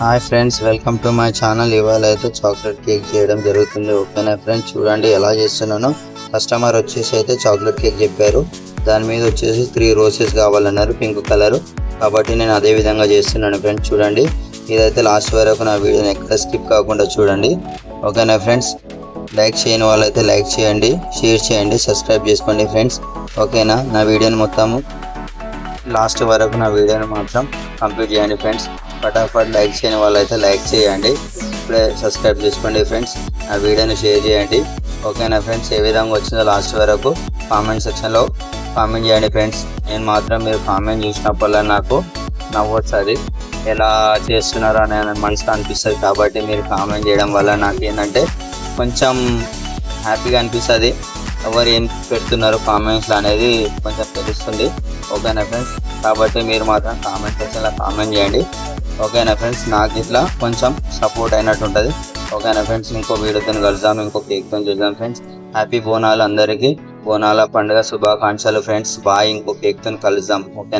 Hi friends welcome to my channel. ఇవాళ అయితే chocolate cake చేయడం జరుగుతుంది. ఓకేనా ఫ్రెండ్స్? చూడండి ఎలా చేస్తున్నానో. కస్టమర్ వచ్చేసి అయితే చాక్లెట్ కేక్ చెప్పారు. దాని మీద వచ్చేసి త్రీ రోసెస్ కావాలన్నారు పింక్ కలర్. కాబట్టి నేను అదే విధంగా చేస్తున్నాను ఫ్రెండ్స్ చూడండి. ఇదైతే లాస్ట్ వరకు నా వీడియోని ఎక్కడ స్కిప్ కాకుండా చూడండి. ఓకేనా ఫ్రెండ్స్? లైక్ చేయని వాళ్ళైతే లైక్ చేయండి షేర్ చేయండి సబ్స్క్రైబ్ చేసుకోండి ఫ్రెండ్స్. ఓకేనా? నా వీడియోని మొత్తము లాస్ట్ వరకు నా వీడియోని మాత్రం కంప్లీట్ చేయండి ఫ్రెండ్స్. ఫటాఫట్ లైక్ చేయని వాళ్ళైతే లైక్ చేయండి. ఇప్పుడే సబ్స్క్రైబ్ చేసుకోండి ఫ్రెండ్స్. నా వీడియోని షేర్ చేయండి. ఓకేనా ఫ్రెండ్స్? ఏ విధంగా వచ్చిందో లాస్ట్ వరకు కామెంట్ సెక్షన్లో కామెంట్ చేయండి ఫ్రెండ్స్. నేను మాత్రం మీరు కామెంట్ చూసినప్పుడల్లా నాకు నవ్వొస్తుంది. ఎలా చేస్తున్నారో అని మనసుకు అనిపిస్తుంది కాబట్టి మీరు కామెంట్ చేయడం వల్ల నాకు ఏంటంటే కొంచెం హ్యాపీగా అనిపిస్తుంది. ఎవరు ఏం పెడుతున్నారు కామెంట్స్ అనేది కొంచెం తెలుస్తుంది. ఓకేనా ఫ్రెండ్స్? కాబట్టి మీరు మాత్రం కామెంట్ సెక్షన్లో కామెంట్ చేయండి. ఓకేనా ఫ్రెండ్స్? నాకు ఇట్లా కొంచెం సపోర్ట్ అయినట్టు ఉంటుంది. ఓకేనా ఫ్రెండ్స్? ఇంకో వీడియోతో కలుద్దాం ఇంకో కేక్తో చూద్దాం ఫ్రెండ్స్. హ్యాపీ బోనాలు అందరికీ. బోనాల పండుగ శుభాకాంక్షలు ఫ్రెండ్స్. బాయ్ ఇంకో కేక్తో కలుద్దాం. ఓకేనా?